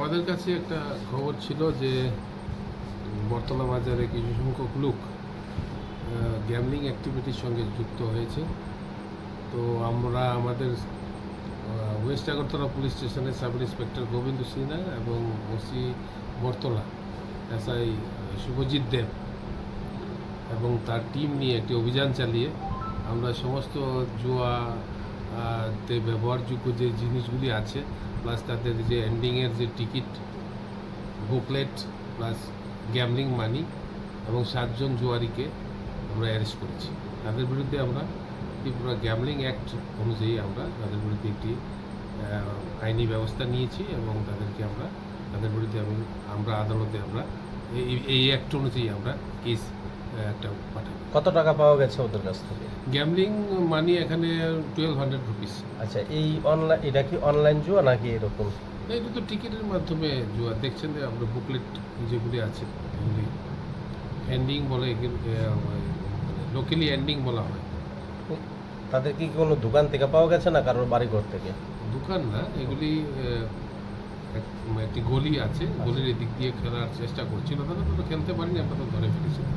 আমাদের কাছে একটা খবর ছিল যে বর্তলা বাজারে কিছু সংখ্যক লোক গ্যামলিং অ্যাক্টিভিটির সঙ্গে যুক্ত হয়েছে। তো আমরা আমাদের ওয়েস্ট আগরতলা পুলিশ স্টেশনের সাব ইন্সপেক্টর গোবিন্দ সিনহা এবং ওসি বর্তলা এসআই শুভজিৎ দেব এবং তার টিম নিয়ে একটি অভিযান চালিয়ে আমরা সমস্ত জুয়া তে ব্যবহারযোগ্য যে জিনিসগুলি আছে প্লাস তাদের যে এন্ডিংয়ের যে ticket booklet plus gambling money এবং সাতজন জুয়ারিকে আমরা অ্যারেস্ট করেছি। তাদের বিরুদ্ধে আমরা ত্রিপুরা গ্যামলিং অ্যাক্ট অনুযায়ী আমরা তাদের বিরুদ্ধে একটি আইনি ব্যবস্থা নিয়েছি এবং তাদেরকে আমরা, তাদের বিরুদ্ধে আমি, আমরা আদালতে আমরা, এই অ্যাক্ট অনুযায়ী আমরা কেস একটা পাঠাই কত টাকা পাওয়া গেছে ওদের কাছ থেকে? গ্যামলিং মানি এখানে টুয়েলভ হান্ড্রেড রুপিস আচ্ছা এই অনলাইন এটা কি অনলাইন জুয়া নাকি এরকম? এটা তো টিকিটের মাধ্যমে জুয়া। দেখছেন যে আমরা বুকলেট যেগুলি আছে এগুলি এন্ডিং বলে লোকালি এন্ডিং বলা হয়। তাদের কি কোনো দোকান থেকে পাওয়া গেছে না কারোর বাড়িঘর থেকে? দোকান না এগুলি একটি গলি আছে গলির এদিক দিয়ে খেলার চেষ্টা করছিল। তারা তো খেলতে পারিনি তো ধরে ফেলেছিলাম